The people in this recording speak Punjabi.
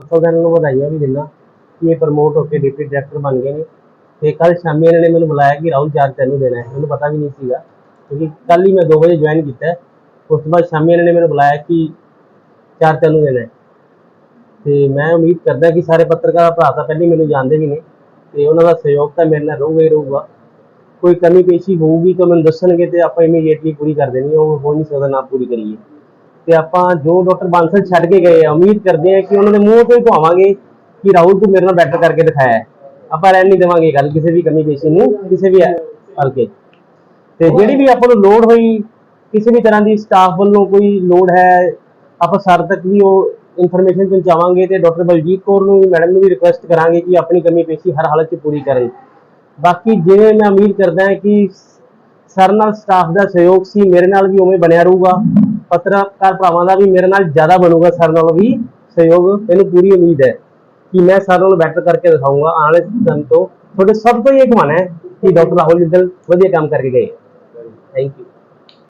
ਸੋ ਇਹਨਾਂ ਨੂੰ ਵਧਾਈਆਂ ਵੀ ਦਿੰਦਾ ਕਿ ਇਹ ਪ੍ਰਮੋਟ ਹੋ ਕੇ ਡਿਪਟੀ ਡਾਇਰੈਕਟਰ ਬਣ ਗਏ ਨੇ। ਤੇ ਕੱਲ ਸ਼ਾਮੀ ਇਹਨਾਂ ਨੇ ਮੈਨੂੰ ਬੁਲਾਇਆ ਕਿ ਰਾਹੁਲ ਚਾਰ ਤੈਨੂੰ ਦੇਣਾ ਹੈ। ਮੈਨੂੰ ਪਤਾ ਵੀ ਨਹੀਂ ਸੀਗਾ, ਕਿਉਂਕਿ ਕੱਲ ਹੀ ਮੈਂ 2 ਵਜੇ ਜੁਆਇਨ ਕੀਤਾ ਉਸ ਤੋਂ ਬਾਅਦ ਸ਼ਾਮੀ ਇਹਨਾਂ ਨੇ ਮੈਨੂੰ ਬੁਲਾਇਆ ਕਿ ਚਾਰ ਤੈਨੂੰ ਦੇਣਾ ਹੈ। ਤੇ ਮੈਂ ਉਮੀਦ ਕਰਦਾ ਕਿ ਸਾਰੇ ਪੱਤਰਕਾਰ ਭਰਾ ਤਾਂ ਪਹਿਲਾਂ ਮੈਨੂੰ ਜਾਣਦੇ ਵੀ ਨੇ ਤੇ ਉਹਨਾਂ ਦਾ ਸਹਿਯੋਗ ਤਾਂ ਮੇਰੇ ਨਾਲ ਰਹੂਗਾ ਹੀ ਰਹੂਗਾ। ਕੋਈ ਕਮੀ ਪੇਸ਼ੀ ਹੋਊਗੀ ਤਾਂ ਮੈਨੂੰ ਦੱਸਣਗੇ ਤੇ ਆਪਾਂ ਇਮੀਡੀਏਟਲੀ ਪੂਰੀ ਕਰ ਦੇਣੀ ਉਹ ਹੋ ਨਹੀਂ ਸਕਦਾ ਨਾ ਪੂਰੀ ਕਰੀਏ। ਤੇ ਆਪਾਂ ਜੋ ਡਾਕਟਰ ਬਾਂਸਲ ਛੱਡ ਕੇ ਗਏ ਆ, ਉਮੀਦ ਕਰਦੇ ਆ ਕਿ ਉਹਨਾਂ ਦੇ ਮੂੰਹ ਤੋਂ ਹੀ ਕਹਾਵਾਂਗੇ ਕਿ ਰਾਹੁਲ ਤੂੰ ਮੇਰੇ ਨਾਲ ਬੈਟਰ ਕਰਕੇ ਦਿਖਾਇਆ ਹੈ। ਆਪਾਂ ਰਹਿਣ ਨਹੀਂ ਦੇਵਾਂਗੇ ਗੱਲ, ਕਿਸੇ ਵੀ ਕਮੀ ਪੇਸ਼ੀ ਨੂੰ, ਕਿਸੇ ਵੀ ਹਲਕੇ ਤੇ ਜਿਹੜੀ ਵੀ ਆਪਾਂ ਨੂੰ ਲੋੜ ਹੋਈ, ਕਿਸੇ ਵੀ ਤਰ੍ਹਾਂ ਦੀ ਸਟਾਫ ਵੱਲੋਂ ਕੋਈ ਲੋੜ ਹੈ, ਆਪਾਂ ਸਰ ਤੱਕ ਵੀ ਉਹ ਇਨਫੋਰਮੇਸ਼ਨ ਪਹੁੰਚਾਵਾਂਗੇ ਤੇ ਡਾਕਟਰ ਬਲਜੀਤ ਕੌਰ ਨੂੰ ਵੀ, ਮੈਡਮ ਨੂੰ ਵੀ ਰਿਕੁਐਸਟ ਕਰਾਂਗੇ ਕਿ ਆਪਣੀ ਕਮੀ ਪੇਸ਼ੀ ਹਰ ਹਾਲਤ 'ਚ ਪੂਰੀ ਕਰਨ ਬਾਕੀ ਜਿਵੇਂ ਮੈਂ ਉਮੀਦ ਕਰਦਾ ਹਾਂ ਕਿ ਸਰ ਨਾਲ ਸਟਾਫ ਦਾ ਸਹਿਯੋਗ ਸੀ, ਮੇਰੇ ਨਾਲ ਵੀ ਉਵੇਂ ਬਣਿਆ ਰਹੂਗਾ। ਪੱਤਰਕਾਰ ਭਰਾਵਾਂ ਦਾ ਵੀ ਮੇਰੇ ਨਾਲ ਜ਼ਿਆਦਾ ਬਣੂਗਾ ਸਰ ਨਾਲੋਂ ਵੀ ਸਹਿਯੋਗ, ਮੈਨੂੰ ਪੂਰੀ ਉਮੀਦ ਹੈ ਕਿ ਮੈਂ ਸਰ ਨਾਲ ਬੈਟਰ ਕਰਕੇ ਦਿਖਾਊਂਗਾ ਆਉਣ ਵਾਲੇ ਦਿਨ ਤੋਂ। ਤੁਹਾਡੇ ਸਭ ਤੋਂ ਇਹ ਕਮਾਣਾ ਹੈ ਕਿ ਡਾਕਟਰ ਰਾਹੁਲ ਜਿੰਦਲ ਵਧੀਆ ਕੰਮ ਕਰਕੇ ਗਏ। Thank you